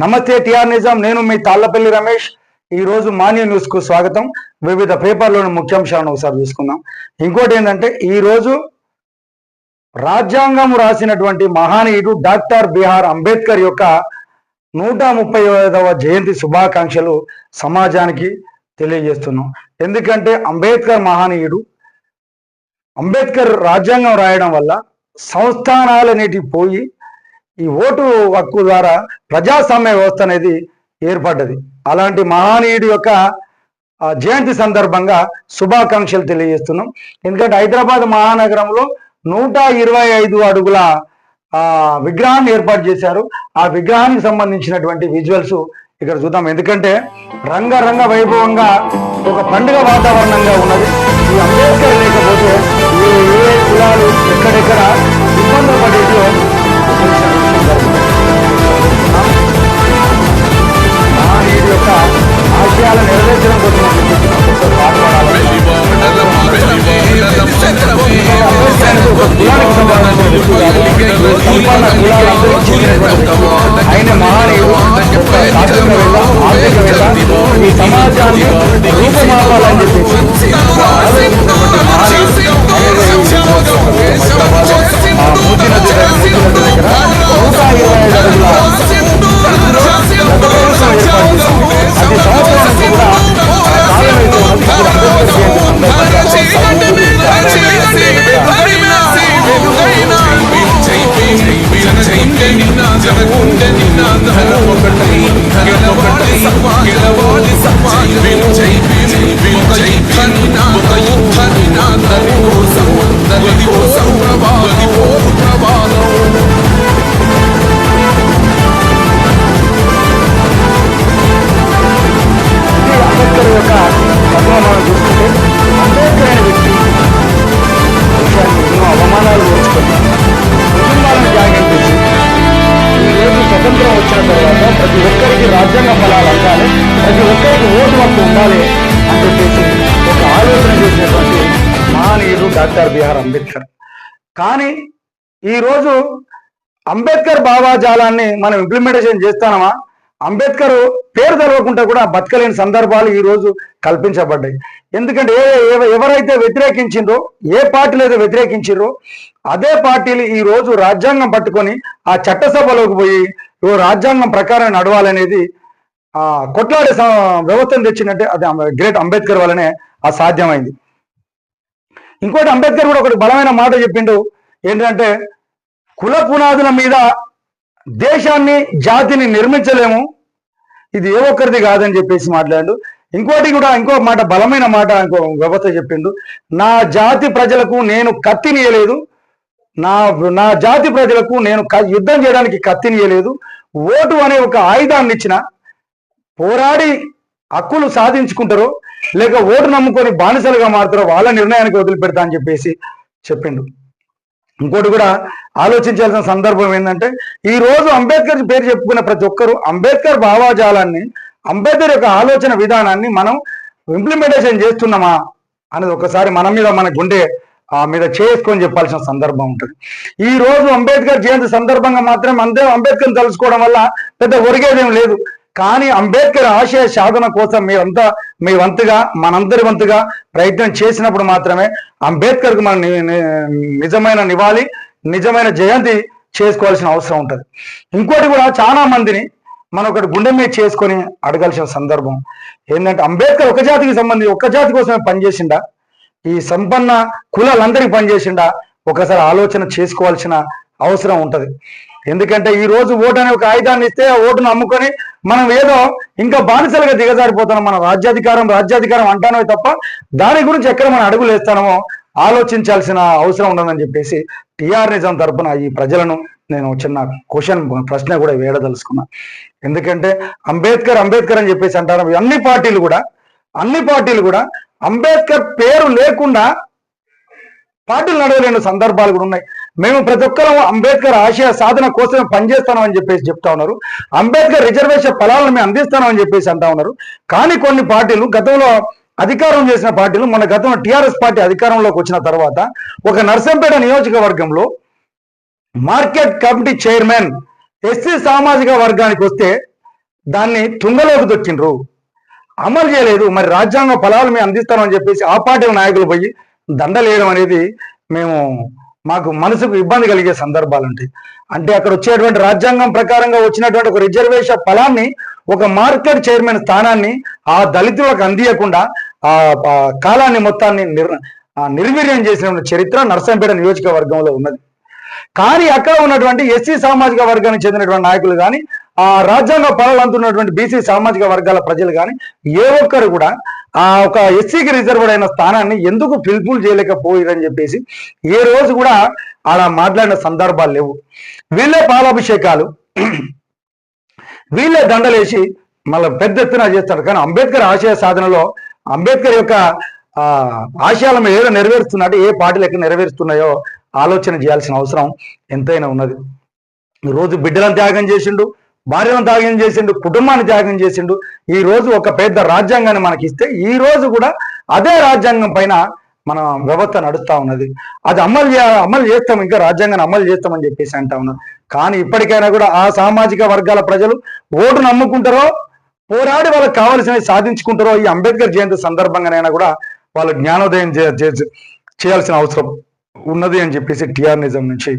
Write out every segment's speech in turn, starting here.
నమస్తే టిఆర్ నిజాం. నేను మీ తాళ్ళపల్లి రమేష్. ఈ రోజు మాన్య న్యూస్కు స్వాగతం. వివిధ పేపర్లోని ముఖ్యాంశాలను ఒకసారి చూసుకుందాం. ఇంకోటి ఏంటంటే ఈ రోజు రాజ్యాంగం రాసినటువంటి మహానీయుడు డాక్టర్ బిహార్ అంబేద్కర్ యొక్క నూట ముప్పై ఐదవ జయంతి శుభాకాంక్షలు సమాజానికి తెలియజేస్తున్నాం. ఎందుకంటే అంబేద్కర్ మహానీయుడు అంబేద్కర్ రాజ్యాంగం రాయడం వల్ల సంస్థానాలనేటివి పోయి ఈ ఓటు హక్కు ద్వారా ప్రజాస్వామ్య వ్యవస్థ అనేది ఏర్పడ్డది. అలాంటి మహానీయుడి యొక్క జయంతి సందర్భంగా శుభాకాంక్షలు తెలియజేస్తున్నాం. ఎందుకంటే హైదరాబాద్ మహానగరంలో నూట ఇరవై ఐదు అడుగుల విగ్రహాన్ని ఏర్పాటు చేశారు. ఆ విగ్రహానికి సంబంధించినటువంటి విజువల్స్ ఇక్కడ చూద్దాం. ఎందుకంటే రంగరంగ వైభవంగా ఒక పండుగ వాతావరణంగా ఉన్నది. ఈ అంబేద్కర్ లేకపోతే ఏ ఏ కులాలు ఎక్కడెక్కడ ఆశయాలు నెరవేర్చడం కోసం ఆయన మహానీయుడు ఈ సమాజాన్ని రూపమాపాలని చెప్పేసి నూట ఇరవై ఐదు ఇప్పుడు డాక్టర్ బిఆర్ అంబేద్కర్. కానీ ఈ రోజు అంబేద్కర్ భావాజాలాన్ని మనం ఇంప్లిమెంటేషన్ చేస్తానమా? అంబేద్కర్ పేరు తెలవకుండా కూడా బతకలేని సందర్భాలు ఈ రోజు కల్పించబడ్డాయి. ఎందుకంటే ఏ ఎవరైతే వ్యతిరేకించిండ్రో ఏ పార్టీలు అయితే వ్యతిరేకించిండ్రో అదే పార్టీలు ఈ రోజు రాజ్యాంగం పట్టుకొని ఆ చట్టసభలోకి పోయి ఓ రాజ్యాంగం ప్రకారం నడవాలనేది ఆ కొట్లాడే వ్యవస్థను తెచ్చినట్టే అది గ్రేట్ అంబేద్కర్ వల్లనే ఆ సాధ్యమైంది. ఇంకోటి అంబేద్కర్ కూడా ఒకటి బలమైన మాట చెప్పిండు. ఏంటంటే కుల పునాదుల మీద దేశాన్ని జాతిని నిర్మించలేము. ఇది ఏ ఒక్కరిది కాదని చెప్పేసి మాట్లాడు. ఇంకోటి కూడా ఇంకో మాట బలమైన మాట ఇంకో వ్యవస్థ చెప్పిండు. నా జాతి ప్రజలకు నేను కత్తినియలేదు. నా నా జాతి ప్రజలకు నేను క- యుద్ధం చేయడానికి కత్తినియలేదు. ఓటు అనే ఒక ఆయుధాన్ని ఇచ్చిన పోరాడి హక్కులు సాధించుకుంటారు లేక ఓటు నమ్ముకొని బానిసలుగా మారుతారో వాళ్ళ నిర్ణయానికి వదిలిపెడతా అని చెప్పేసి చెప్పిండు. ఇంకోటి కూడా ఆలోచించాల్సిన సందర్భం ఏంటంటే ఈ రోజు అంబేద్కర్ పేరు చెప్పుకున్న ప్రతి ఒక్కరూ అంబేద్కర్ భావాజాలాన్ని అంబేద్కర్ యొక్క ఆలోచన విధానాన్ని మనం ఇంప్లిమెంటేషన్ చేస్తున్నామా అనేది ఒకసారి మన మీద మన గుండె ఆ మీద చేసుకొని చెప్పాల్సిన సందర్భం ఉంటుంది. ఈ రోజు అంబేద్కర్ జయంతి సందర్భంగా మాత్రం అంతే అంబేద్కర్ తలుచుకోవడం వల్ల పెద్ద ఒరిగేదేం లేదు. కానీ అంబేద్కర్ ఆశయ సాధన కోసం మీరంతా మీ వంతుగా మనందరి వంతుగా ప్రయత్నం చేసినప్పుడు మాత్రమే అంబేద్కర్కు మన నిజమైన నివాళి నిజమైన జయంతి చేసుకోవాల్సిన అవసరం ఉంటుంది. ఇంకోటి కూడా చాలా మందిని మనం ఒకటి గుండె మీద చేసుకొని అడగాల్సిన సందర్భం. ఏంటంటే అంబేద్కర్ ఒక జాతికి సంబంధించి ఒక జాతి కోసమే పనిచేసిండా? ఈ సంపన్న కులాలందరికీ పనిచేసిండా? ఒకసారి ఆలోచన చేసుకోవాల్సిన అవసరం ఉంటుంది. ఎందుకంటే ఈ రోజు ఓటు అనే ఒక ఆయుధాన్ని ఇస్తే ఆ ఓటును అమ్ముకొని మనం ఏదో ఇంకా బానిసలుగా దిగజారిపోతున్నాం మన రాజ్యాధికారం రాజ్యాధికారం అంటానో తప్ప దాని గురించి ఎక్కడ మనం అడుగులేస్తానో ఆలోచించాల్సిన అవసరం ఉండదని చెప్పేసి టిఆర్ నిజం తరపున ఈ ప్రజలను నేను చిన్న క్వశ్చన్ ప్రశ్న కూడా వేయదలుచుకున్నా. ఎందుకంటే అంబేద్కర్ అంబేద్కర్ అని చెప్పేసి అంటారు. అన్ని పార్టీలు కూడా అన్ని పార్టీలు కూడా అంబేద్కర్ పేరు లేకుండా పార్టీలు నడవలేని సందర్భాలు కూడా ఉన్నాయి. మేము ప్రతి ఒక్కరం అంబేద్కర్ ఆశయ సాధన కోసమే పనిచేస్తామని చెప్పేసి చెప్తా ఉన్నారు. అంబేద్కర్ రిజర్వేషన్ ఫలాలను మేము అందిస్తామని చెప్పేసి అంటా ఉన్నారు. కానీ కొన్ని పార్టీలు గతంలో అధికారం చేసిన పార్టీలు మన గతంలో టిఆర్ఎస్ పార్టీ అధికారంలోకి వచ్చిన తర్వాత ఒక నర్సంపేట నియోజకవర్గంలో మార్కెట్ కమిటీ చైర్మన్ ఎస్సీ సామాజిక వర్గానికి వస్తే దాన్ని తుంగలోకి దొక్కిండ్రు. అమలు చేయలేదు. మరి రాజ్యాంగ ఫలాలు మేము అందిస్తామని చెప్పేసి ఆ పార్టీల నాయకులు పోయి దండలేయడం అనేది మేము మాకు మనసుకు ఇబ్బంది కలిగే సందర్భాలు ఉంటాయి. అంటే అక్కడ వచ్చేటువంటి రాజ్యాంగం ప్రకారంగా వచ్చినటువంటి ఒక రిజర్వేషన్ ఫలాన్ని ఒక మార్కెట్ చైర్మన్ స్థానాన్ని ఆ దళితులకు అందియకుండా ఆ కాలాన్ని మొత్తాన్ని నిర్ నిర్వీర్యం చేసిన చరిత్ర నర్సంపేట నియోజకవర్గంలో ఉన్నది. కానీ అక్కడ ఉన్నటువంటి ఎస్సీ సామాజిక వర్గానికి చెందినటువంటి నాయకులు కానీ ఆ రాజ్యాంగ పనులు అందుతున్నటువంటి బీసీ సామాజిక వర్గాల ప్రజలు కానీ ఏ ఒక్కరు కూడా ఆ ఒక ఎస్సీకి రిజర్వ్డ్ అయిన స్థానాన్ని ఎందుకు ఫిల్ఫుల్ చేయలేకపోయారని చెప్పేసి ఏ రోజు కూడా అలా మాట్లాడిన సందర్భాలు లేవు. వీళ్ళే పాలాభిషేకాలు వీళ్ళే దండలేసి మళ్ళీ పెద్ద ఎత్తున చేస్తారు. కానీ అంబేద్కర్ ఆశయ సాధనలో అంబేద్కర్ యొక్క ఆ ఆశయాలను ఏదో నెరవేరుస్తున్నట్టు ఏ పార్టీలు ఎక్కడ నెరవేరుస్తున్నాయో ఆలోచన చేయాల్సిన అవసరం ఎంతైనా ఉన్నది. రోజు బిడ్డలను త్యాగం చేసిండు భార్యను త్యాగం చేసిండు కుటుంబాన్ని త్యాగం చేసిండు. ఈ రోజు ఒక పెద్ద రాజ్యాంగాన్ని మనకి ఇస్తే ఈ రోజు కూడా అదే రాజ్యాంగం పైన మన వ్యవస్థ నడుస్తా ఉన్నది. అది అమలు అమలు చేస్తాం ఇంకా రాజ్యాంగాన్ని అమలు చేస్తామని చెప్పేసి అంటా ఉన్నారు. కానీ ఇప్పటికైనా కూడా ఆ సామాజిక వర్గాల ప్రజలు ఓటు నమ్ముకుంటారో పోరాడి వాళ్ళకి కావాల్సినవి సాధించుకుంటారో ఈ అంబేద్కర్ జయంతి సందర్భంగానైనా కూడా వాళ్ళు జ్ఞానోదయం చేయాల్సిన అవసరం ఉన్నది అని చెప్పేసి టిఆర్ నిజం నుంచి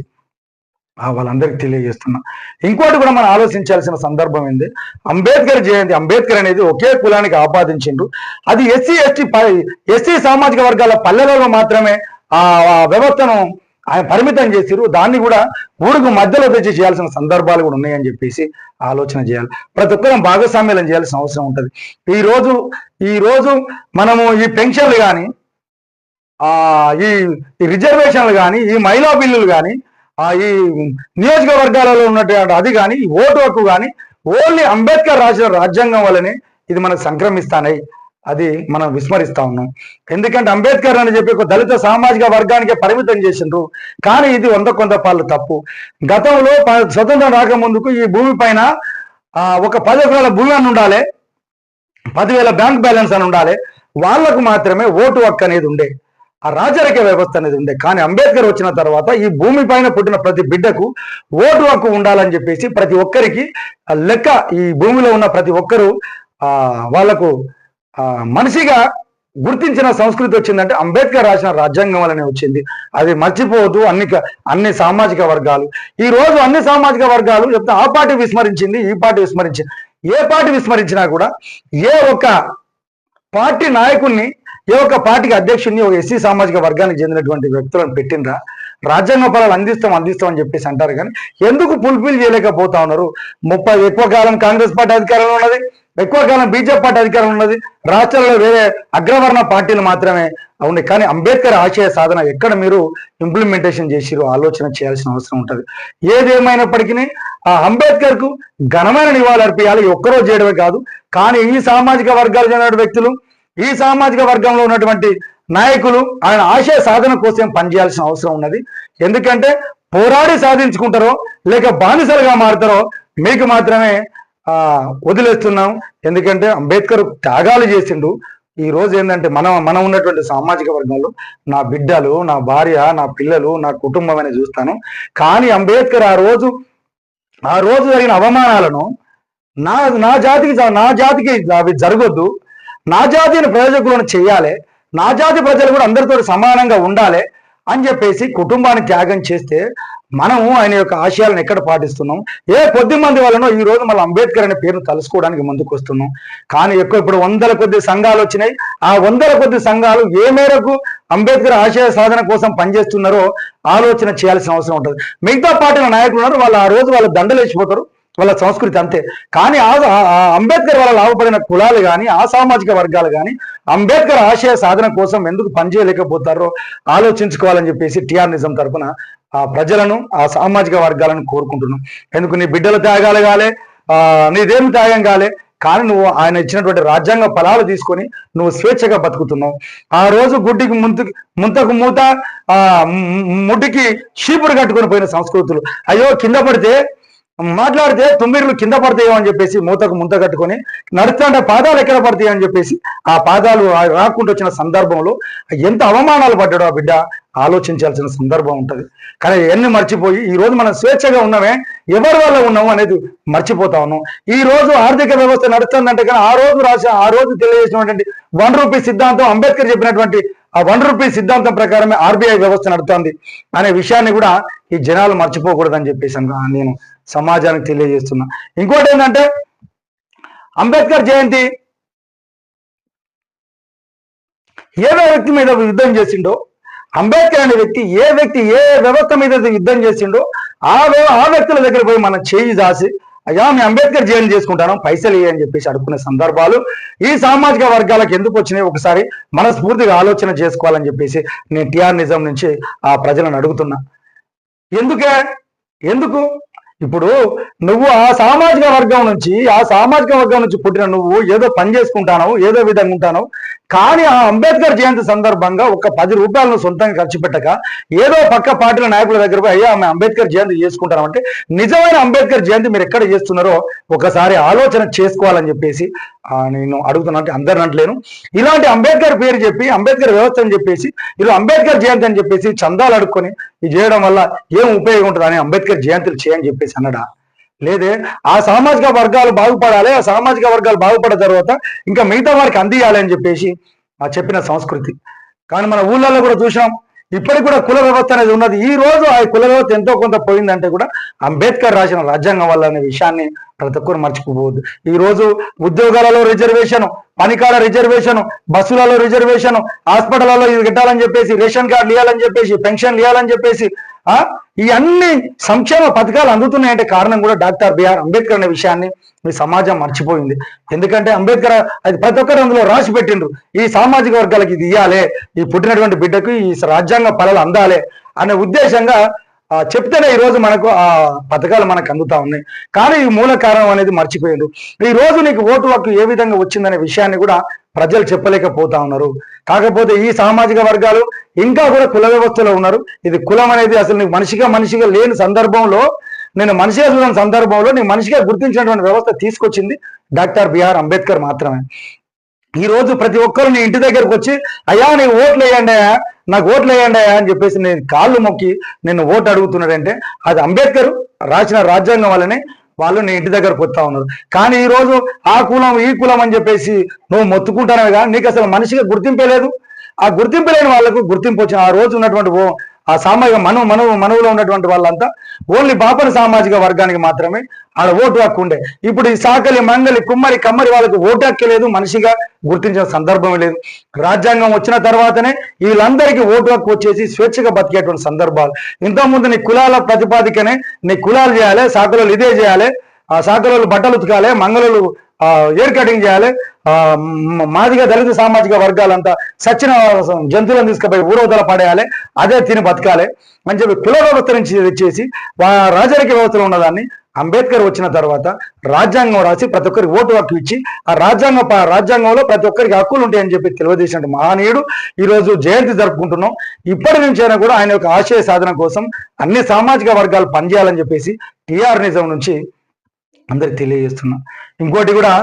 వాళ్ళందరికీ తెలియజేస్తున్నా. ఇంకోటి కూడా మనం ఆలోచించాల్సిన సందర్భం ఏంది? అంబేద్కర్ జయంతి అంబేద్కర్ అనేది ఒకే కులానికి ఆపాదించిండు అది ఎస్సీ ఎస్టీ ఎస్సీ సామాజిక వర్గాల పల్లెలలో మాత్రమే ఆ వ్యవస్థను ఆయన పరిమితం చేసిరు దాన్ని కూడా ఊరుకు మధ్యలో తెచ్చి చేయాల్సిన సందర్భాలు కూడా ఉన్నాయని చెప్పేసి ఆలోచన చేయాలి. ప్రతి ఒక్కరం భాగస్వామ్యం చేయాల్సిన అవసరం ఉంటుంది. ఈ రోజు ఈ రోజు మనము ఈ పెన్షన్లు కానీ ఈ ఈ రిజర్వేషన్లు కానీ ఈ మహిళా బిల్లులు కానీ ఈ నియోజకవర్గాలలో ఉన్నటువంటి అది కానీ ఈ ఓటు హక్కు కానీ ఓన్లీ అంబేద్కర్ రాసిన రాజ్యాంగం వల్లనే ఇది మనకు సంక్రమిస్తానై అది మనం విస్మరిస్తా ఉన్నాం. ఎందుకంటే అంబేద్కర్ అని చెప్పి ఒక దళిత సామాజిక వర్గానికే పరిమితం చేసిండ్రు. కానీ ఇది వంద కొంత పాలు తప్పు. గతంలో ప- స్వతంత్రం రాకముందుకు ఈ భూమి పైన ఒక పది ఎకరాల భూమి అని ఉండాలి పదివేల బ్యాంక్ బ్యాలెన్స్ అని ఉండాలి వాళ్ళకు మాత్రమే ఓటు హక్కు అనేది ఉండే. ఆ రాజరిక వ్యవస్థ అనేది ఉండే కానీ అంబేద్కర్ వచ్చిన తర్వాత ఈ భూమి పైన పుట్టిన ప్రతి బిడ్డకు ఓటు హక్కు ఉండాలని చెప్పేసి ప్రతి ఒక్కరికి లెక్క ఈ భూమిలో ఉన్న ప్రతి ఒక్కరు ఆ వాళ్ళకు ఆ మనిషిగా గుర్తించిన సంస్కృతి వచ్చిందంటే అంబేద్కర్ రాసిన రాజ్యాంగం వల్లనే వచ్చింది. అది మర్చిపోవద్దు. అన్ని అన్ని సామాజిక వర్గాలు. ఈ రోజు అన్ని సామాజిక వర్గాలు చెప్తే ఆ పార్టీ విస్మరించింది ఈ పార్టీ విస్మరించింది. ఏ పార్టీ విస్మరించినా కూడా ఏ ఒక్క పార్టీ నాయకుణ్ణి ఏ ఒక్క పార్టీకి అధ్యక్షుడిని ఒక ఎస్సీ సామాజిక వర్గానికి చెందినటువంటి వ్యక్తులను పెట్టినరా రాజ్యాంగ ఫలాలు అందిస్తాం అందిస్తాం అని చెప్పేసి అంటారు కానీ ఎందుకు ఫుల్ఫిల్ చేయలేకపోతా ఉన్నారు? ముప్పై ఎక్కువ కాలం కాంగ్రెస్ పార్టీ అధికారంలో ఉన్నది ఎక్కువ కాలం బీజేపీ పార్టీ అధికారంలో ఉన్నది రాష్ట్రాల్లో వేరే అగ్రవర్ణ పార్టీలు మాత్రమే ఉన్నాయి. కానీ అంబేద్కర్ ఆశయ సాధన ఎక్కడ మీరు ఇంప్లిమెంటేషన్ చేసిరో ఆలోచన చేయాల్సిన అవసరం ఉంటుంది. ఏదేమైనప్పటికీ ఆ అంబేద్కర్కు ఘనమైన నివాళులు అర్పించాలి ఒక్కరోజు చేయడమే కాదు. కానీ ఈ సామాజిక వర్గాలు చెందిన వ్యక్తులు ఈ సామాజిక వర్గంలో ఉన్నటువంటి నాయకులు ఆయన ఆశయ సాధన కోసం పనిచేయాల్సిన అవసరం ఉన్నది. ఎందుకంటే పోరాడి సాధించుకుంటారో లేక బానిసలుగా మారుతారో మీకు మాత్రమే వదిలేస్తున్నాం. ఎందుకంటే అంబేద్కర్ త్యాగాలు చేసిండు. ఈ రోజు ఏంటంటే మనం మనం ఉన్నటువంటి సామాజిక వర్గంలో నా బిడ్డలు నా భార్య నా పిల్లలు నా కుటుంబం అని చూస్తాను. కానీ అంబేద్కర్ ఆ రోజు ఆ రోజు జరిగిన అవమానాలను నా నా జాతికి నా జాతికి అవి జరగొద్దు. నా జాతిని ప్రయోజకులను చేయాలి. నా జాతి ప్రజలు కూడా అందరితో సమానంగా ఉండాలి అని చెప్పేసి కుటుంబాన్ని త్యాగం చేస్తే మనము ఆయన యొక్క ఆశయాలను ఎక్కడ పాటిస్తున్నాం? ఏ కొద్ది మంది వలనో ఈ రోజు మళ్ళీ అంబేద్కర్ అనే పేరును తలుసుకోవడానికి ముందుకు వస్తున్నాం. కానీ ఎక్కువ ఇప్పుడు వందల కొద్ది సంఘాలు వచ్చినాయి. ఆ వందల కొద్ది సంఘాలు ఏ మేరకు అంబేద్కర్ ఆశయ సాధన కోసం పనిచేస్తున్నారో ఆలోచన చేయాల్సిన అవసరం ఉంటుంది. మిగతా పార్టీల నాయకులు ఉన్నారు. వాళ్ళు ఆ రోజు వాళ్ళు దండలేసిపోతారు. వాళ్ళ సంస్కృతి అంతే. కానీ ఆ అంబేద్కర్ వల్ల లాభపడిన కులాలు కానీ అసామాజిక వర్గాలు కానీ అంబేద్కర్ ఆశయ సాధన కోసం ఎందుకు పనిచేయలేకపోతారో ఆలోచించుకోవాలని చెప్పేసి టిఆర్ నిజం తరఫున ఆ ప్రజలను ఆ సామాజిక వర్గాలను కోరుకుంటున్నాం. ఎందుకు? నీ బిడ్డల త్యాగాలు కాలే నీదేమి నీదేం త్యాగం కాలే కానీ నువ్వు ఆయన ఇచ్చినటువంటి రాజ్యాంగ ఫలాలు తీసుకొని నువ్వు స్వేచ్ఛగా బతుకుతున్నావు. ఆ రోజు గుడ్డికి ముంతకు ముంతకు మూత ఆ ముడ్డికి చీపురు కట్టుకొని పోయిన సంస్కృతులు. అయ్యో కింద పడితే మాట్లాడితే తుమ్మిర్లు కింద పడతాయో అని చెప్పేసి మూతకు ముంత కట్టుకొని నడుస్తుంటే పాదాలు ఎక్కడ పడతాయో అని చెప్పేసి ఆ పాదాలు రాకుండా వచ్చిన సందర్భంలో ఎంత అవమానాలు పడ్డాడో ఆ బిడ్డ ఆలోచించాల్సిన సందర్భం ఉంటుంది. కానీ ఎన్ని మర్చిపోయి ఈ రోజు మనం స్వేచ్ఛగా ఉన్నామే ఎవరి వల్ల ఉన్నాము అనేది మర్చిపోతా ఉన్నాం. ఈ రోజు ఆర్థిక వ్యవస్థ నడుస్తుందంటే కానీ ఆ రోజు రాసి ఆ రోజు తెలియజేసినటువంటి వన్ రూపీ సిద్ధాంతం అంబేద్కర్ చెప్పినటువంటి ఆ వన్ రూపీ సిద్ధాంతం ప్రకారమే ఆర్బీఐ వ్యవస్థ నడుస్తుంది అనే విషయాన్ని కూడా ఈ జనాలు మర్చిపోకూడదని చెప్పేసి నేను సమాజానికి తెలియజేస్తున్నా. ఇంకోటి ఏంటంటే అంబేద్కర్ జయంతి ఏదో వ్యక్తి మీద యుద్ధం చేసిండో అంబేద్కర్ అనే వ్యక్తి ఏ వ్యక్తి ఏ వ్యవస్థ మీద అయితే యుద్ధం చేసిండో ఆ ఆ వ్యక్తుల దగ్గర పోయి మనం చేయి దాసి అయ్యా మీ అంబేద్కర్ జయంతి చేసుకుంటాను పైసలు ఇవ్వని చెప్పేసి అడుక్కునే సందర్భాలు ఈ సామాజిక వర్గాలకు ఎందుకు వచ్చినాయి? ఒకసారి మనస్ఫూర్తిగా ఆలోచన చేసుకోవాలని చెప్పేసి నేను టిఆర్ నిజం నుంచి ఆ ప్రజలను అడుగుతున్నా. ఎందుకే? ఎందుకు? ఇప్పుడు నువ్వు ఆ సామాజిక వర్గం నుంచి ఆ సామాజిక వర్గం నుంచి పుట్టిన నువ్వు ఏదో పని చేసుకుంటాను ఏదో విధంగా ఉంటాను కానీ ఆ అంబేద్కర్ జయంతి సందర్భంగా ఒక పది రూపాయలను సొంతంగా ఖర్చు పెట్టక ఏదో పక్క పార్టీల నాయకుల దగ్గర పోయి అయ్యా ఆమె అంబేద్కర్ జయంతి చేసుకుంటాం అంటే నిజమైన అంబేద్కర్ జయంతి మీరు ఎక్కడ చేస్తున్నారో ఒకసారి ఆలోచన చేసుకోవాలని చెప్పేసి నేను అడుగుతున్నా అంటే అందరు అంటలేను. ఇలాంటి అంబేద్కర్ పేరు చెప్పి అంబేద్కర్ వ్యవస్థ అని చెప్పేసి ఇలా అంబేద్కర్ జయంతి అని చెప్పేసి చందాలు అడుక్కొని ఇది చేయడం వల్ల ఏం ఉపయోగం ఉంటుంది అని అంబేద్కర్ జయంతులు చేయని చెప్పి చెప్పేసి అన్నడా లేదే ఆ సామాజిక వర్గాలు బాగుపడాలి ఆ సామాజిక వర్గాలు బాగుపడిన తర్వాత ఇంకా మిగతా వారికి అందియాలి అని చెప్పేసి ఆ చెప్పిన సంస్కృతి. కానీ మన ఊళ్ళల్లో కూడా చూసాం ఇప్పటికి కూడా కుల వ్యవస్థ అనేది ఉన్నది. ఈ రోజు ఆ కుల వ్యవస్థ ఎంతో కొంత పోయిందంటే కూడా అంబేద్కర్ రాసిన రాజ్యాంగం వల్ల అనే విషయాన్ని ప్రతి ఒక్కరు మర్చిపోవద్దు. ఈ రోజు ఉద్యోగాలలో రిజర్వేషన్ పనికాల రిజర్వేషన్ బస్సులలో రిజర్వేషన్ హాస్పిటల్లో ఇది కట్టాలని చెప్పేసి రేషన్ కార్డు ఇవ్వాలని చెప్పేసి పెన్షన్ ఇవ్వాలని చెప్పేసి ఈ అన్ని సంక్షేమ పథకాలు అందుతున్నాయంటే కారణం కూడా డాక్టర్ బిఆర్ అంబేద్కర్ అనే విషయాన్ని మీ సమాజం మర్చిపోయింది. ఎందుకంటే అంబేద్కర్ అది ప్రతి ఒక్కరు అందులో రాసి పెట్టిండ్రు. ఈ సామాజిక వర్గాలకు ఇది ఇవ్వాలి ఈ పుట్టినటువంటి బిడ్డకు ఈ రాజ్యాంగ పనులు అందాలి అనే ఉద్దేశంగా చెప్తేనే ఈ రోజు మనకు ఆ పథకాలు మనకు అందుతా ఉన్నాయి. కానీ ఈ మూల కారణం అనేది మర్చిపోయిండు ఈ రోజు నీకు ఓటు హక్కు ఏ విధంగా వచ్చిందనే విషయాన్ని కూడా ప్రజలు చెప్పలేకపోతా ఉన్నారు. కాకపోతే ఈ సామాజిక వర్గాలు ఇంకా కూడా కుల వ్యవస్థలో ఉన్నారు. ఇది కులం అనేది అసలు నీకు మనిషిగా మనిషిగా లేని సందర్భంలో నేను మనిషిగా చూసిన సందర్భంలో నీకు మనిషిగా గుర్తించినటువంటి వ్యవస్థ తీసుకొచ్చింది డాక్టర్ బిఆర్ అంబేద్కర్ మాత్రమే. ఈ రోజు ప్రతి ఒక్కరు నీ ఇంటి దగ్గరకు వచ్చి అయ్యా నీ ఓట్లు వేయండి అయ్యా. నాకు ఓట్లు వేయండి అని చెప్పేసి నేను కాళ్ళు మొక్కి నేను ఓటు అడుగుతున్నాడంటే అది అంబేద్కర్ రాసిన రాజ్యాంగం వల్లనే వాళ్ళు నీ ఇంటి దగ్గర పొత్తా ఉన్నారు. కానీ ఈ రోజు ఆ కులం ఈ కులం అని చెప్పేసి నువ్వు మొత్తుకుంటానవి కానీ నీకు అసలు మనిషిగా గుర్తింపే లేదు. ఆ గుర్తింపు లేని వాళ్ళకు గుర్తింపు వచ్చిన ఆ రోజు ఉన్నటువంటి ఓ ఆ సామాజిక మనువు మనువు మనవులో ఉన్నటువంటి వాళ్ళంతా ఓన్లీ బాపన సామాజిక వర్గానికి మాత్రమే ఆడ ఓటు హక్కు ఉండే. ఇప్పుడు ఈ సాకలి మంగలి కుమ్మరి కమ్మరి వాళ్ళకి ఓటు హక్కు లేదు మనిషిగా గుర్తించిన సందర్భం లేదు. రాజ్యాంగం వచ్చిన తర్వాతనే వీళ్ళందరికీ ఓటు హక్కు వచ్చేసి స్వేచ్ఛగా బతికేటువంటి సందర్భాలు. ఇంతకుముందు నీ కులాల ప్రతిపాదికనే నీ కులాలు చేయాలి సాకలు ఇదే చేయాలి ఆ సాకలు బట్టలు ఉతకాలి మంగళలు ఎయిర్ కటింగ్ చేయాలి. మాదిగా దళిత సామాజిక వర్గాలంతా సచ్చిన జంతువులను తీసుకుపోయి ఊరవతల పడేయాలి. అదే తిని బతకాలి అని చెప్పి కుల వ్యవస్థ నుంచి తెచ్చేసి రాజరిక వ్యవస్థలో ఉన్నదాన్ని అంబేద్కర్ వచ్చిన తర్వాత రాజ్యాంగం రాసి ప్రతి ఒక్కరికి ఓటు హక్కు ఇచ్చి ఆ రాజ్యాంగ ప- రాజ్యాంగంలో ప్రతి ఒక్కరికి హక్కులు ఉంటాయని చెప్పి తెలియజేసిన మహనీయుడు ఈరోజు జయంతి జరుపుకుంటున్నాం. ఇప్పటి నుంచైనా కూడా ఆయన యొక్క ఆశయ సాధన కోసం అన్ని సామాజిక వర్గాలు పనిచేయాలని చెప్పేసి టీఆర్ నిజం నుంచి అందరికి తెలియజేస్తున్నాం. ఇంకోటి కూడా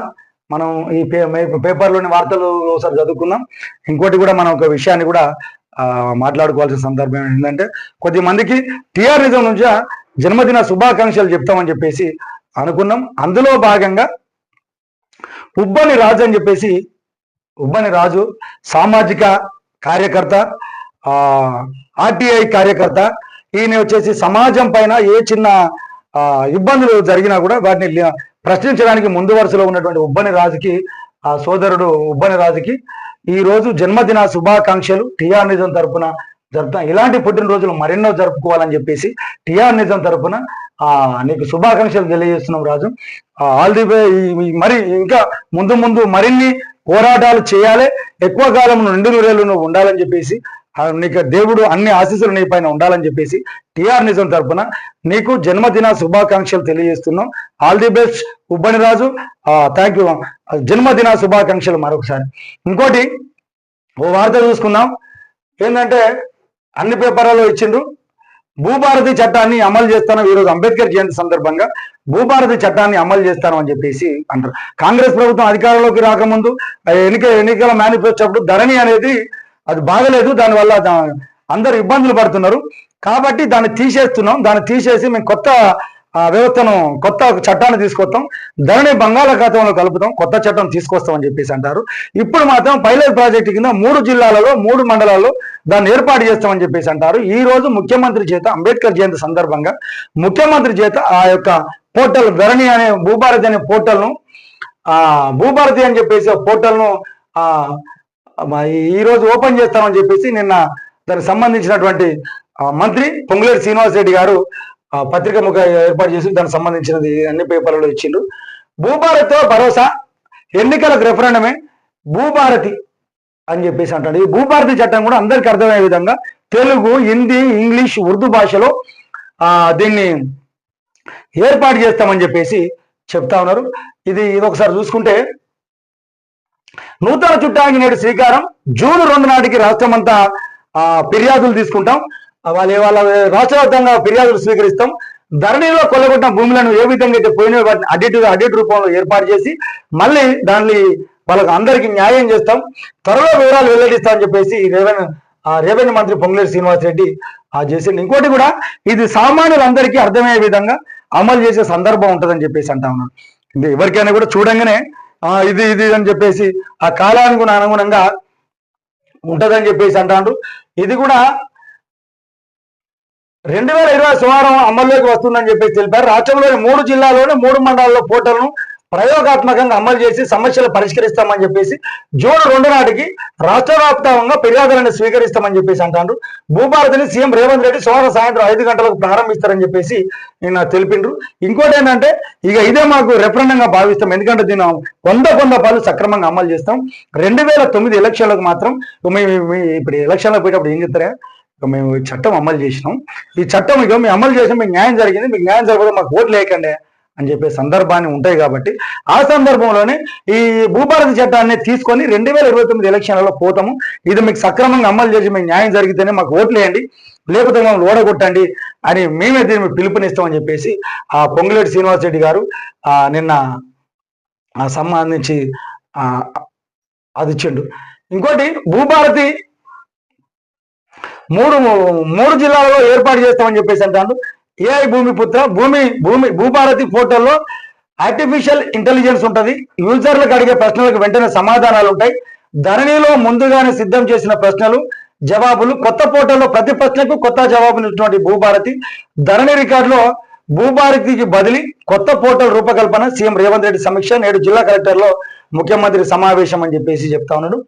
మనం ఈ పే పేపర్లోని వార్తలు ఒకసారి చదువుకుందాం. ఇంకోటి కూడా మనం ఒక విషయాన్ని కూడా మాట్లాడుకోవాల్సిన సందర్భం ఏంటంటే కొద్ది మందికి టిఆర్ నిజం నుంచి జన్మదిన శుభాకాంక్షలు చెప్తామని చెప్పేసి అనుకున్నాం. అందులో భాగంగా ఉబ్బని రాజు అని చెప్పేసి ఉబ్బని రాజు సామాజిక కార్యకర్త ఆ ఆర్టీఐ కార్యకర్త ఈయన వచ్చేసి సమాజం పైన ఏ చిన్న ఇబ్బందులు జరిగినా కూడా వాటిని ప్రశ్నించడానికి ముందు వరుసలో ఉన్నటువంటి ఉబ్బని రాజుకి ఆ సోదరుడు ఉబ్బని రాజుకి ఈ రోజు జన్మదిన శుభాకాంక్షలు టిఆర్ నిజం తరపున జరుపుతాం ఇలాంటి పుట్టినరోజులు మరెన్నో జరుపుకోవాలని చెప్పేసి టిఆర్ నిజం తరపున ఆ నీకు శుభాకాంక్షలు తెలియజేస్తున్నాం రాజు. ఆల్ ది మరి ఇంకా ముందు ముందు మరిన్ని పోరాటాలు చేయాలి. ఎక్కువ కాలం నువ్వు నూరేళ్ళు నువ్వు ఉండాలని చెప్పేసి నీకు దేవుడు అన్ని ఆశీస్సులు నీ పైన ఉండాలని చెప్పేసి టిఆర్ నిజం తరపున నీకు జన్మదిన శుభాకాంక్షలు తెలియజేస్తున్నాం. All the best Ubbani Raju. Thank you జన్మదిన శుభాకాంక్షలు మరొకసారి. ఇంకోటి ఓ వార్త చూసుకుందాం. ఏంటంటే అన్ని పేపర్లలో ఇచ్చిండ్రు భూభారతి చట్టాన్ని అమలు చేస్తాను ఈరోజు అంబేద్కర్ జయంతి సందర్భంగా భూభారతి చట్టాన్ని అమలు చేస్తాను అని చెప్పేసి అంటారు. కాంగ్రెస్ ప్రభుత్వం అధికారంలోకి రాకముందు ఎన్నిక ఎన్నికల మేనిఫెస్టో ధరణి అనేది అది బాగలేదు దానివల్ల అందరు అందరూ ఇబ్బందులు పడుతున్నారు. కాబట్టి దాన్ని తీసేస్తున్నాం. దాన్ని తీసేసి మేము కొత్త వ్యవస్థను కొత్త చట్టాన్ని తీసుకొస్తాం. ధరణి బంగాళాఖాతంలో కలుపుతాం. కొత్త చట్టం తీసుకొస్తాం అని చెప్పేసి అంటారు. ఇప్పుడు మాత్రం పైలట్ ప్రాజెక్టు కింద మూడు జిల్లాలలో మూడు మండలాల్లో దాన్ని ఏర్పాటు చేస్తామని చెప్పేసి అంటారు. ఈ రోజు ముఖ్యమంత్రి చేత అంబేద్కర్ జయంతి సందర్భంగా ముఖ్యమంత్రి చేత ఆ యొక్క పోర్టల్ ధరణి అనే భూభారతి అనే పోర్టల్ను ఆ భూభారతి అని చెప్పేసి పోర్టల్ను ఆ ఈ రోజు ఓపెన్ చేస్తామని చెప్పేసి నిన్న దానికి సంబంధించినటువంటి మంత్రి పొంగులేరు శ్రీనివాస్ రెడ్డి గారు ఆ, పత్రిక ముఖ ఏర్పాటు చేసి దానికి సంబంధించినది అన్ని పేపర్లలో ఇచ్చిండు. భూభారత్తో భరోసా ఎన్నికలకు రెఫరెండమే భూభారతి అని చెప్పేసి అంటాడు. ఈ భూభారతి చట్టం కూడా అందరికి అర్థమయ్యే విధంగా తెలుగు హిందీ ఇంగ్లీష్ ఉర్దూ భాషలో దీన్ని ఏర్పాటు చేస్తామని చెప్పేసి చెప్తా ఉన్నారు. ఇది ఇది ఒకసారి చూసుకుంటే నూతన చుట్టానికి నేడు శ్రీకారం. జూన్ రెండు నాటికి రాష్ట్రం అంతా ఆ, ఫిర్యాదులు తీసుకుంటాం. వాళ్ళ వాళ్ళ రాష్ట్ర వ్యాప్తంగా ఫిర్యాదులు స్వీకరిస్తాం. ధరణిలో కొల్లగొట్టిన భూములను ఏ విధంగా అయితే పోయిన వాటిని అడిట్ అడిట్ రూపంలో ఏర్పాటు చేసి మళ్ళీ దాన్ని వాళ్ళకి అందరికీ న్యాయం చేస్తాం. త్వరలో వివరాలు వెల్లడిస్తామని చెప్పేసి ఈ రెవెన్యూ మంత్రి పొంగులేరు శ్రీనివాస్ రెడ్డి ఆ చేసింది ఇంకోటి కూడా ఇది సామాన్యులందరికీ అర్థమయ్యే విధంగా అమలు చేసే సందర్భం ఉంటుందని చెప్పేసి అంటా ఉన్నాను ఇది ఎవరికైనా కూడా చూడంగానే ఆ ఇది ఇది అని చెప్పేసి ఆ కాలానికి అనుగుణంగా ఉంటదని చెప్పేసి అంటాడు ఇది కూడా రెండు వేల ఇరవై సుమారం అమల్లోకి వస్తుందని చెప్పేసి తెలిపారు. రాష్ట్రంలోని మూడు జిల్లాల్లోని మూడు మండలాల్లో పోర్టల్ను ప్రయోగాత్మకంగా అమలు చేసి సమస్యలు పరిష్కరిస్తామని చెప్పేసి జూన్ రెండు నాటికి రాష్ట్ర వ్యాప్తంగా ఫిర్యాదులను స్వీకరిస్తామని చెప్పేసి అంటారు భూభారతిని సీఎం రేవంత్ రెడ్డి సోమవారం సాయంత్రం ఐదు గంటలకు ప్రారంభిస్తారని చెప్పేసి నిన్న తెలిపిండ్రు. ఇంకోటి ఏంటంటే ఇక ఇదే మాకు రెఫరెండంగా భావిస్తాం. ఎందుకంటే దీని వంద వంద పాలు సక్రమంగా అమలు చేస్తాం. రెండు వేల తొమ్మిది ఎలక్షన్లకు మాత్రం మేము ఇప్పుడు ఎలక్షన్లకు పోయేటప్పుడు ఏం చెప్తారా? మేము ఈ చట్టం అమలు చేసినాం. ఈ చట్టం ఇక మేము అమలు చేసాం మీకు న్యాయం జరిగింది. మీకు న్యాయం జరగకపోతే మాకు ఓట్లు లేకండి అని చెప్పే సందర్భాన్ని ఉంటాయి కాబట్టి ఆ సందర్భంలోనే ఈ భూభారతి చట్టాన్ని తీసుకొని రెండు వేల ఇరవై తొమ్మిది ఎలక్షన్లలో పోతాము. ఇది మీకు సక్రమంగా అమలు చేసి మీకు న్యాయం జరిగితేనే మాకు ఓట్లేయండి లేకపోతే మమ్మల్ని ఓడగొట్టండి అని మేమే దీన్ని మీకు పిలుపునిస్తామని చెప్పేసి ఆ పొంగులేటి శ్రీనివాస్ రెడ్డి గారు నిన్న ఆ సంబంధించి అది ఇచ్చిండు. ఇంకోటి భూభారతి మూడు మూడు జిల్లాలలో ఏర్పాటు చేస్తామని చెప్పేసి అంటాను ఏఐ భూమి పుత్ర భూమి భూమి భూభారతి పోర్టల్లో ఆర్టిఫిషియల్ ఇంటెలిజెన్స్ ఉంటుంది. యూజర్లకు అడిగే ప్రశ్నలకు వెంటనే సమాధానాలు ఉంటాయి. ధరణిలో ముందుగానే సిద్ధం చేసిన ప్రశ్నలు జవాబులు కొత్త పోర్టల్లో ప్రతి ప్రశ్నకు కొత్త జవాబునిచ్చినటువంటి భూభారతి ధరణి రికార్డులో భూభారతికి బదిలీ కొత్త పోర్టల్ రూపకల్పన సీఎం రేవంత్ రెడ్డి సమీక్ష నేడు జిల్లా కలెక్టర్లో ముఖ్యమంత్రి సమావేశం అని చెప్పేసి చెప్తా ఉన్నాడు.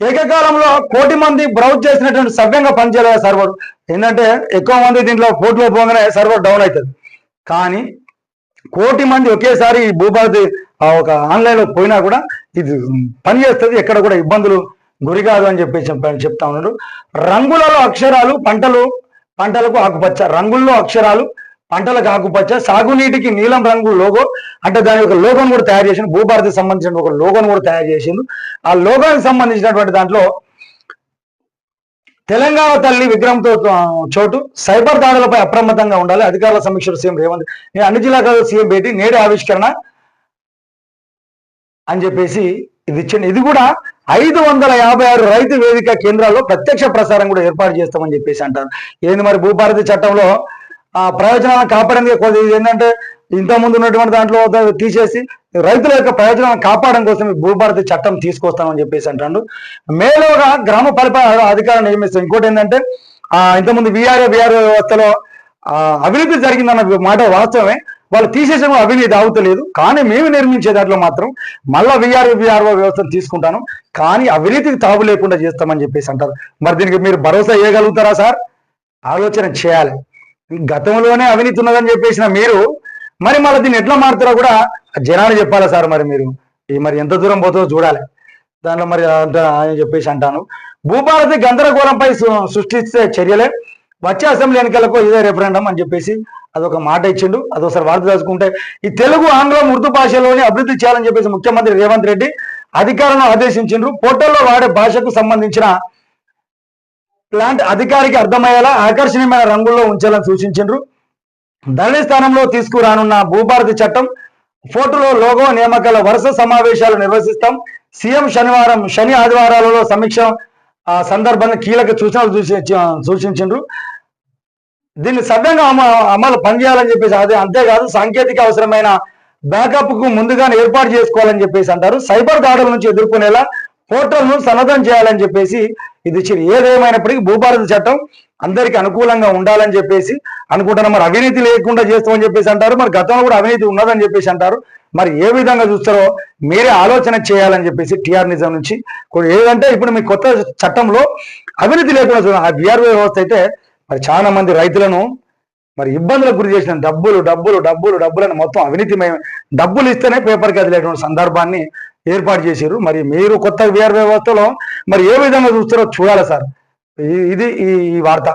ఏకకాలంలో కోటి మంది బ్రౌజ్ చేసినటువంటి సవ్యంగా పనిచేయలేదు సర్వర్ ఏంటంటే ఎక్కువ మంది దీంట్లో పోర్టులో పోగానే సర్వర్ డౌన్ అవుతుంది. కానీ కోటి మంది ఒకేసారి ఈ భూభారతి ఒక ఆన్లైన్లో పోయినా కూడా ఇది పనిచేస్తుంది ఎక్కడ కూడా ఇబ్బందులు గురి కాదు అని చెప్పి చెప్తా ఉన్నాడు. రంగులలో అక్షరాలు పంటలు పంటలకు ఆకుపచ్చ రంగుల్లో అక్షరాలు పంటలకు ఆకుపచ్చ సాగునీటికి నీలం రంగు లోగో అంటే దాని యొక్క లోగోను కూడా తయారు చేసిండు. భూభారతికి సంబంధించిన ఒక లోగోను కూడా తయారు చేసిండు. ఆ లోగోకి సంబంధించినటువంటి దాంట్లో తెలంగాణ తల్లి విగ్రహంతో చోటు సైబర్ దాడులపై అప్రమత్తంగా ఉండాలి. అధికారుల సమీక్షలు సీఎం రేవంత్ నేను అన్ని జిల్లాల సీఎం భేటీ నేడే ఆవిష్కరణ అని చెప్పేసి ఇది ఇచ్చింది. ఇది కూడా ఐదు వందల యాభై ఆరు రైతు వేదిక కేంద్రాల్లో ప్రత్యక్ష ప్రసారం కూడా ఏర్పాటు చేస్తామని చెప్పేసి అంటారు. ఏంది మరి భూభారతి చట్టంలో ఆ ప్రయోజనాలను కాపాడింది కొద్ది ఏంటంటే ఏంటంటే ఇంతకుముందు ఉన్నటువంటి దాంట్లో తీసేసి రైతుల యొక్క ప్రయోజనాలను కాపాడడం కోసం భూభారతి చట్టం తీసుకొస్తామని చెప్పేసి అంటాడు. మేలోగా గ్రామ పరిపాలన అధికారులు నియమిస్తాం. ఇంకోటి ఏంటంటే ఆ ఇంతకుముందు విఆర్ఓ విఆర్ఓ వ్యవస్థలో ఆ అవినీతి జరిగిందన్న మాట వాస్తవమే. వాళ్ళు తీసేసిన అవినీతి ఆగుతలేదు. కానీ మేము నిర్మించే దాంట్లో మాత్రం మళ్ళా విఆర్ఓ విఆర్ఓ వ్యవస్థను తీసుకుంటాను. కానీ అవినీతికి తావు లేకుండా చేస్తామని చెప్పేసి అంటారు. మరి దీనికి మీరు భరోసా ఇవ్వగలుగుతారా సార్? ఆలోచన చేయాలి. గతంలోనే అవినీతి ఉన్నదని చెప్పేసిన మీరు మరి మళ్ళీ దీన్ని ఎట్లా మారుతారో కూడా జనాలు చెప్పాలా సార్ మరి మీరు? ఈ మరి ఎంత దూరం పోతుందో చూడాలి. దాంట్లో మరి అని చెప్పేసి అంటాను. భూభారతి గందరగోళంపై సు- సృష్టిస్తే చర్యలే. వచ్చే అసెంబ్లీ ఎన్నికలకు ఇదే రెఫరెండం అని చెప్పేసి అదొక మాట ఇచ్చిండు. అదొకసారి వార్త దాచుకుంటే ఈ తెలుగు ఆంగ్లం ఉర్దూ భాషలోని అభివృద్ధి చేయాలని చెప్పేసి ముఖ్యమంత్రి రేవంత్ రెడ్డి అధికారులను ఆదేశించిండ్రు. పోర్టల్లో వాడే భాషకు సంబంధించిన ప్లాంట్ అధికారికి అర్థమయ్యేలా ఆకర్షణీయమైన రంగుల్లో ఉంచాలని సూచించిండ్రు. ధరణి స్థానంలో తీసుకురానున్న భూభారతి చట్టం ఫోటోలో లోగో నియామకాల వరుస సమావేశాలు నిర్వహిస్తాం. సీఎం శనివారం శని ఆదివారాలలో సమీక్ష ఆ, సందర్భంగా కీలక సూచనలు సూచించారు దీన్ని సవ్యంగా అమ అమలు పనిచేయాలని చెప్పేసి అదే అంతేకాదు సాంకేతిక అవసరమైన బ్యాకప్కు ముందుగానే ఏర్పాటు చేసుకోవాలని చెప్పేసి అంటారు. సైబర్ దాడుల నుంచి ఎదుర్కొనేలా పోర్టల్ను సన్నద్ధం చేయాలని చెప్పేసి ఇది ఇచ్చింది ఏదేమైనప్పటికీ భూభారతి చట్టం అందరికి అనుకూలంగా ఉండాలని చెప్పేసి అనుకుంటున్నాం. మరి అవినీతి లేకుండా చేస్తామని చెప్పేసి అంటారు. మరి గతంలో కూడా అవినీతి ఉన్నదని చెప్పేసి అంటారు. మరి ఏ విధంగా చూస్తారో మీరే ఆలోచన చేయాలని చెప్పేసి టిఆర్ నిజం నుంచి ఏదంటే ఇప్పుడు మీ కొత్త చట్టంలో అవినీతి లేకుండా చూడండి. ఆ బీఆర్ వ్యవస్థ అయితే మరి చాలా మంది రైతులను మరి ఇబ్బందులకు గురి చేసిన డబ్బులు డబ్బులు డబ్బులు డబ్బులు అని మొత్తం అవినీతిమయం డబ్బులు ఇస్తేనే పేపర్కి వదిలేటువంటి సందర్భాన్ని ఏర్పాటు చేశారు మరి మీరు కొత్త విఆర్ వ్యవస్థలో మరి ఏ విధంగా చూస్తారో చూడాలి సార్? ఇది ఈ ఈ వార్త.